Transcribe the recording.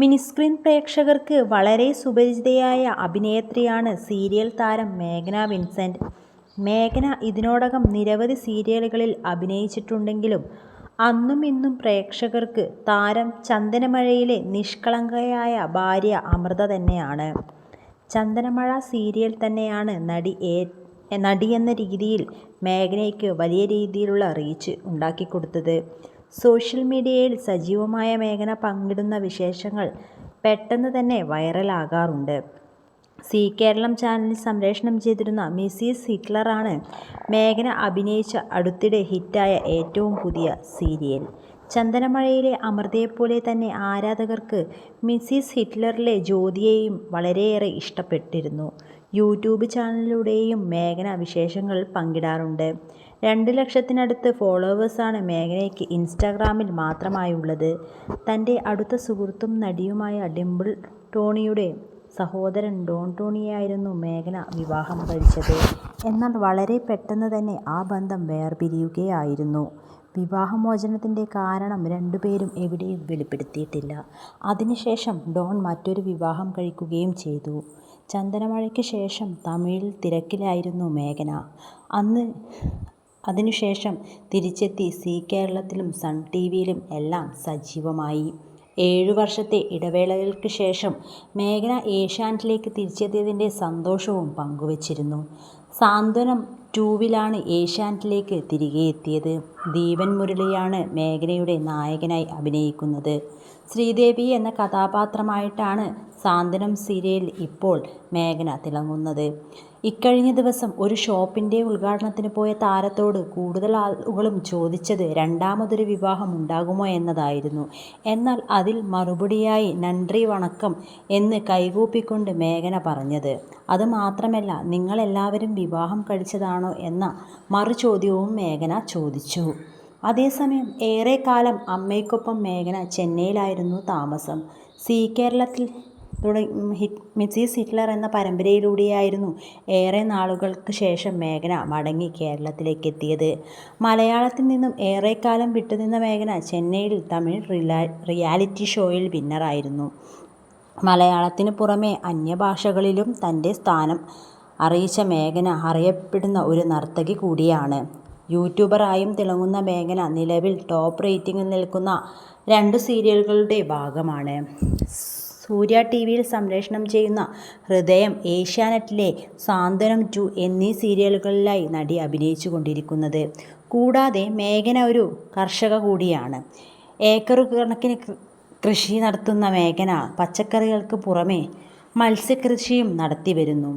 Mini screen പ്രേക്ഷകർക്ക് വളരെ സുപരിചിതയായ അഭിനേത്രിയാണ് serial താരം മേഘന വിൻസെന്റ്. മേഘന ഇതിനോടകം നിരവധി സീരിയലുകളിൽ അഭിനയിച്ചിട്ടുണ്ടെങ്കിലും അന്നും ഇന്നും പ്രേക്ഷകർക്ക് താരം ചന്ദനമഴയിലെ നിഷ്കളങ്കയായ ഭാര്യ അമൃത തന്നെയാണ്. ചന്ദനമഴ സീരിയൽ തന്നെയാണ് നടി നടിയെന്ന രീതിയിൽ മേഘനയ്ക്ക് വലിയ രീതിയിലുള്ള റീച്ച് ഉണ്ടാക്കിക്കൊടുത്തത്. സോഷ്യൽ മീഡിയയിൽ സജീവമായ മേഘന പങ്കിടുന്ന വിശേഷങ്ങൾ പെട്ടെന്ന് തന്നെ വൈറലാകാറുണ്ട്. സി കേരളം ചാനലിൽ സംപ്രേഷണം ചെയ്തിരുന്ന മിസീസ് ഹിറ്റ്ലറാണ് മേഘന അഭിനയിച്ച അടുത്തിടെ ഹിറ്റായ ഏറ്റവും പുതിയ സീരിയൽ. ചന്ദനമഴയിലെ അമൃതയെപ്പോലെ തന്നെ ആരാധകർക്ക് മിസീസ് ഹിറ്റ്ലറിലെ ജ്യോതിയെയും വളരെയേറെ ഇഷ്ടപ്പെട്ടിരുന്നു. യൂട്യൂബ് ചാനലിലൂടെയും മേഘന വിശേഷങ്ങൾ പങ്കിടാറുണ്ട്. രണ്ട് ലക്ഷത്തിനടുത്ത് ഫോളോവേഴ്സാണ് മേഘനയ്ക്ക് ഇൻസ്റ്റാഗ്രാമിൽ മാത്രമായുള്ളത്. തന്റെ അടുത്ത സുഹൃത്തും നടിയുമായ ഡിംപിൾ ടോണിയുടെ സഹോദരൻ ഡോൺ ടോണിയായിരുന്നു മേഘന വിവാഹം കഴിച്ചത്. എന്നാൽ വളരെ പെട്ടെന്ന് തന്നെ ആ ബന്ധം വേർപിരിയുകയായിരുന്നു. വിവാഹമോചനത്തിന്റെ കാരണം രണ്ടുപേരും എവിടെയും വെളിപ്പെടുത്തിയിട്ടില്ല. അതിനുശേഷം ഡോൺ മറ്റൊരു വിവാഹം കഴിക്കുകയും ചെയ്തു. ചന്ദനമഴയ്ക്ക് ശേഷം തമിഴിൽ തിരക്കിലായിരുന്നു മേഘന അന്ന് അതിനുശേഷം തിരിച്ചെത്തി സി കേരളത്തിലും സൺ ടി വിയിലും എല്ലാം സജീവമായി. ഏഴു വർഷത്തെ ഇടവേളകൾക്ക് ശേഷം മേഘന ഏഷ്യാനെറ്റിലേക്ക് തിരിച്ചെത്തിയതിന്റെ സന്തോഷവും പങ്കുവച്ചിരുന്നു. സാന്ത്വനം ടൂവിലാണ് ഏഷ്യാനെറ്റിലേക്ക് തിരികെയെത്തിയത്. ദീപൻ മുരളിയാണ് മേഘനയുടെ നായകനായി അഭിനയിക്കുന്നത്. ശ്രീദേവി എന്ന കഥാപാത്രമായിട്ടാണ് സാന്ത്വനം സീരിയൽ ഇപ്പോൾ മേഘന തിളങ്ങുന്നത്. ഇക്കഴിഞ്ഞ ദിവസം ഒരു ഷോപ്പിന്റെ ഉദ്ഘാടനത്തിന് പോയ താരത്തോട് കൂടുതൽ ആളുകളും ചോദിച്ചത് രണ്ടാമതൊരു വിവാഹം ഉണ്ടാകുമോ എന്നതായിരുന്നു. എന്നാൽ അതിൽ മറുപടിയായി നന്ദി വണക്കം എന്ന് കൈകൂപ്പിക്കൊണ്ട് മേഘന പറഞ്ഞത് അതുമാത്രമല്ല മാത്രമല്ല നിങ്ങളെല്ലാവരും വിവാഹം കഴിച്ചതാണോ എന്ന മറുചോദ്യവും മേഘന ചോദിച്ചു. അതേസമയം ഏറെക്കാലം അമ്മയ്ക്കൊപ്പം മേഘന ചെന്നൈയിലായിരുന്നു താമസം. സി കേരളത്തിൽ മിസീസ് ഹിറ്റ്ലർ എന്ന പരമ്പരയിലൂടെയായിരുന്നു ഏറെ നാളുകൾക്ക് ശേഷം മേഘന മടങ്ങി കേരളത്തിലേക്ക് എത്തിയത് മലയാളത്തിൽ നിന്നും ഏറെക്കാലം വിട്ടുനിന്ന മേഘന ചെന്നൈയിൽ തമിഴ് റിയാലിറ്റി ഷോയിൽ വിന്നറായിരുന്നു. മലയാളത്തിന് പുറമെ അന്യഭാഷകളിലും തന്റെ സ്ഥാനം അറിയിച്ച മേഘന അറിയപ്പെടുന്ന ഒരു നർത്തകി കൂടിയാണ്. യൂട്യൂബറായും തിളങ്ങുന്ന മേഘന നിലവിൽ ടോപ്പ് റേറ്റിംഗിൽ നിൽക്കുന്ന രണ്ട് സീരിയലുകളുടെ ഭാഗമാണ്. സൂര്യ ടി വിയിൽ സംപ്രേഷണം ചെയ്യുന്ന ഹൃദയം, ഏഷ്യാനെറ്റിലെ സാന്ത്വനം ടു എന്നീ സീരിയലുകളിലായി നടി അഭിനയിച്ചു കൊണ്ടിരിക്കുന്നത് കൂടാതെ മേഘന ഒരു കർഷക കൂടിയാണ്. ഏക്കർ കണക്കിന് കൃഷി നടത്തുന്ന മേഘന പച്ചക്കറികൾക്ക് പുറമെ മത്സ്യകൃഷിയും നടത്തിവരുന്നു.